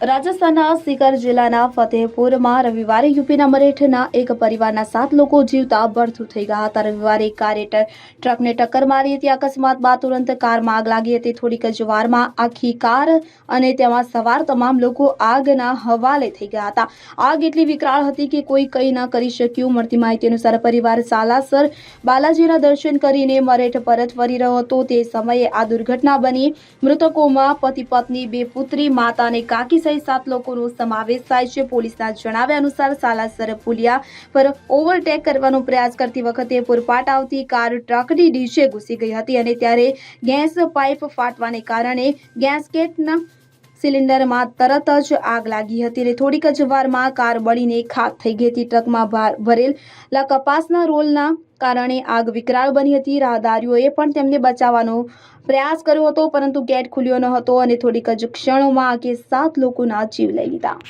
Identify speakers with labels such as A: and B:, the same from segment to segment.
A: રાજસ્થાનના સિકર જિલ્લાના ફતેહપુરમાં રવિવારે યુપીના મરેઠના એક પરિવારના સાત લોકો જીવતા બળથું થઈ ગયા હતા. રવિવારે કારે ટ્રકને ટક્કર મારી હતી. અકસ્માત બાદ તુરંત કારમાં આગ લાગી હતી. થોડીક જ વારમાં આખી કાર અને તેમાં સવાર તમામ લોકો આગના હવાલે થઈ ગયા હતા. આગ એટલી વિકરાળ હતી કે કોઈ કંઈ ન કરી શક્યું. મળતી માહિતી અનુસાર પરિવાર સાલાસર બાલાજીના દર્શન કરીને મરેઠ પરત ફરી રહ્યો હતો. તે સમયે આ દુર્ઘટના બની મૃતકોમાં પતિ પત્ની બે પુત્રી, માતા અને કાકી સહિત સાત લોકોનો સમાવેશ થાય છે. પોલીસના જણાવ્યા અનુસાર સાલાસર પુલિયા પર ઓવરટેક કરવાનો પ્રયાસ કરતી વખતે પૂરપાટ આવતી કાર ટ્રકની નીચે ઘૂસી ગઈ હતી અને ત્યારે ગેસ પાઇપ ફાટવાને કારણે ગેસકેટના સિલિન્ડરમાં તરત જ આગ લાગી હતી અને થોડીક જ વારમાં કાર બળીને ખાક થઈ ગઈ હતી. ટ્રકમાં ભાર- ભરેલા કપાસના રોલના કારણે આગ વિકરાળ બની હતી. રાહદારીઓએ પણ તેમને બચાવવાનો પ્રયાસ કર્યો હતો, પરંતુ ગેટ ખુલ્યો ન હતો અને થોડીક જ ક્ષણોમાં આગે સાત લોકોના જીવ લઈ લીધા.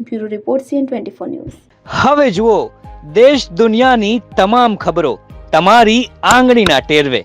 A: Bureau report CN twenty four news.
B: હવે જુઓ, દેશ દુનિયાની તમામ ખબરો તમારી આંગળીના ટેરવે.